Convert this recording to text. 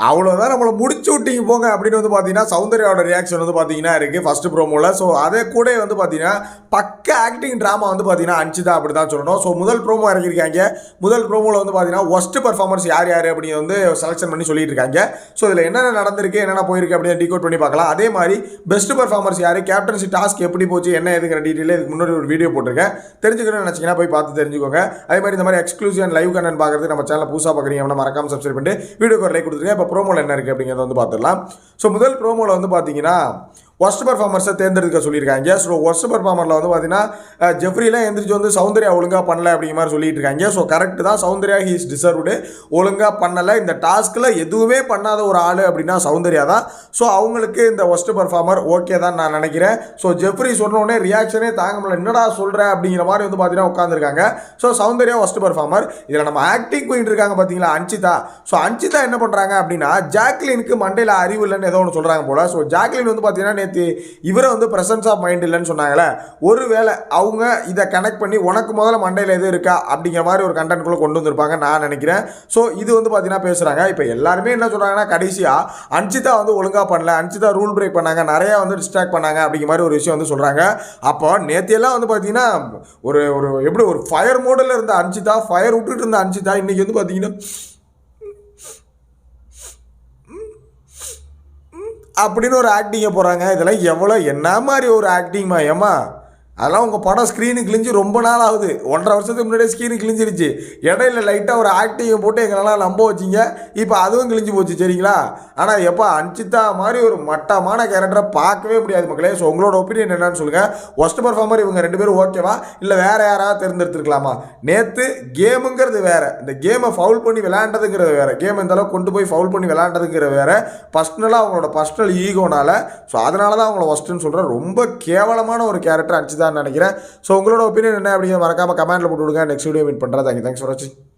அவ்வளோதான் நம்மளை முடிச்சு விட்டிங்க போங்க அப்படின்னு வந்து பார்த்தீங்கன்னா சௌந்தர்யாவோட ரியாக்ஷன் வந்து பார்த்தீங்கன்னா இருக்குது ஃபஸ்ட்டு ப்ரோமோவில் ஸோ அதே கூட வந்து பார்த்தீங்கன்னா பக்க ஆக்டிங் ட்ராமா வந்து பார்த்தீங்கன்னா அனுச்சிதா அப்படி தான் சொல்லணும். ஸோ முதல் ப்ரோமோ இறக்கியிருக்காங்க. முதல் ப்ரோமோவில் வந்து பார்த்தீங்கன்னா ஒஸ்ட் பர்ஃபார்மன்ஸ் யார் யார் அப்படின்னு வந்து செலெக்ஷன் பண்ணி சொல்லிட்டு இருக்காங்க ஸோ இதில் என்னென்ன நடந்திருக்கு என்னென்ன போயிருக்கு அப்படின்னு டிகோட் பண்ணி பார்க்கலாம். அதே மாதிரி பெஸ்ட் பர்ஃபார்மன்ஸ் யார் கேப்டன்சி டாஸ்க் எப்படி போச்சு என்ன எதுங்கிற டீட்டெயில் இதுக்கு முன்னாடி ஒரு வீடியோ போட்டிருக்கேன். தெரிஞ்சுக்கணும்னு நினச்சிங்கன்னா போய் பார்த்து தெரிஞ்சுக்கோங்க. அதே மாதிரி இந்த மாதிரி எக்ஸ்க்ளூசிவ் அண்ட் லைவ் கண்டென்ட் பார்க்குறது நம்ம சேனல் புதுசாக பார்க்குறீங்க அப்படின்னா மறக்காம சப்ஸ்கிரைப் பண்ணிட்டு வீடியோக்கு ஒரு லைக் கொடுத்துருக்கேன் இப்போ ப்ரோமோவில் என்ன இருக்குது அப்படிங்கிறத வந்து பார்த்துடலாம். ஸோ முதல் ப்ரோமோவில் வந்து பார்த்தீங்கன்னா ஒஸ்ட் பர்ஃபார்மர்ஸை தேர்ந்தெடுக்க சொல்லியிருக்காங்க. ஸோ ஒஸ்ட் பர்ஃபார்மரில் வந்து பார்த்தீங்கன்னா ஜெஃப்ரிலாம் எந்திரிச்சு வந்து சௌந்தர்யா ஒழுங்காக பண்ணல அப்படிங்கிற மாதிரி சொல்லிட்டு இருக்காங்க ஸோ கரெக்ட் தான். சௌந்தர்யா ஹீஸ் டிசர்வ்டு ஒழுங்காக பண்ணலை. இந்த டாஸ்கில் எதுவுமே பண்ணாத ஒரு ஆள் அப்படின்னா சௌந்தர்யா தான். ஸோ அவங்களுக்கு இந்த ஒஸ்ட் பர்ஃபார்மர் ஓகே தான் நான் நினைக்கிறேன். ஸோ ஜெஃப்ரி சொன்னோடனே ரியாக்ஷனே தாங்க முடியல. என்னடா சொல்கிற அப்படிங்கிற மாதிரி வந்து பார்த்தீங்கன்னா உட்காந்துருக்காங்க ஸோ சௌந்தர்யா ஒஸ்ட் பர்ஃபார்மர் இதில் நம்ம ஆக்டிங் குயின் இருக்காங்க பார்த்தீங்களா அன்சிதா ஸோ அன்சிதா என்ன பண்ணுறாங்க அப்படின்னா ஜாக்லினுக்கு மண்டையில் அறிவு இல்லைன்னு ஏதோ ஒன்று சொல்கிறாங்க போல். ஸோ ஜாக்லின் வந்து பார்த்தீங்கன்னா நேற்று இவரை வந்து ப்ரெசன்ஸ் ஆஃப் மைண்ட் இல்லைன்னு சொன்னாங்களே ஒருவேளை அவங்க இதை கனெக்ட் பண்ணி உனக்கு முதல்ல மண்டையில் எது இருக்கா? அப்படிங்கிற மாதிரி ஒரு கண்டென்ட்குள்ளே கொண்டு வந்திருப்பாங்க நான் நினைக்கிறேன். ஸோ இது வந்து பார்த்தீங்கன்னா பேசுகிறாங்க இப்போ எல்லாருமே என்ன சொல்கிறாங்கன்னா கடைசியாக அன்சிதா வந்து ஒழுங்காக பண்ணல அன்சிதா ரூல் பிரேக் பண்ணாங்க நிறையா வந்து டிஸ்ட்ராக்ட் பண்ணாங்க அப்படிங்கிற மாதிரி ஒரு விஷயம் வந்து சொல்கிறாங்க அப்போ நேத்தியெல்லாம் வந்து பார்த்தீங்கன்னா ஒரு ஒரு எப்படி ஒரு ஃபயர் மோடில் இருந்த அன்சிதா ஃபயர் விட்டுட்டு இருந்த அன்சிதா இன்றைக்கி வந்து பார்த்தீங்கன்னா அப்படின்னு ஒரு ஆக்டிங்கை போகிறாங்க இதெல்லாம் எவ்வளோ என்ன மாதிரி ஒரு ஆக்டிங்மா ஏமா அதெல்லாம் உங்கள் படம் ஸ்க்ரீனு கிழிஞ்சு ரொம்ப நாள் ஆகுது. ஒன்றரை வருஷத்துக்கு முன்னாடியே ஸ்க்ரீனு கிழிஞ்சிருச்சு. இடையில லைட்டாக ஒரு ஆக்டிங்கை போட்டு எங்களெல்லாம் நம்ப வச்சிங்க. இப்போ அதுவும் கிழிஞ்சு போச்சு சரிங்களா? ஆனால் எப்போ அன்சிதா மாதிரி ஒரு மட்டமான கேரக்டரை பார்க்கவே முடியாது மக்களே. ஸோ உங்களோட ஒப்பீனியன் என்னன்னு சொல்லுங்கள் ஒஸ்ட் பர்ஃபார்மர் இவங்க ரெண்டு பேரும் ஓகேவா இல்லை வேறு யாராவது தேர்ந்தெடுத்துருக்கலாமா? நேற்று கேமுங்கிறது வேறு. இந்த கேமை ஃபவுல் பண்ணி விளையாண்டதுங்கிறது வேறு. கேம் இந்த அளவுக்கு கொண்டு போய் ஃபவுல் பண்ணி விளையாண்டதுங்கிறது வேறு. பர்சனலாக அவங்களோட பர்சனல் ஈகோனால ஸோ அதனால தான் அவங்கள ஒஸ்ட்டுன்னு சொல்கிறேன் ரொம்ப கேவலமான ஒரு கேரக்டர் அன்சிதா நினைக்கிறேன். ஸோ உங்களோட ஒப்பீனியன் என்ன அப்படிங்கிற மறக்காம கமெண்ட்டில் போட்டு விடுங்க. நெக்ஸ்ட் வீடியோ மீட் பண்ணுறேன் தேங்க்யூ தேங்க்ஸ் ஃபார் வாட்சிங்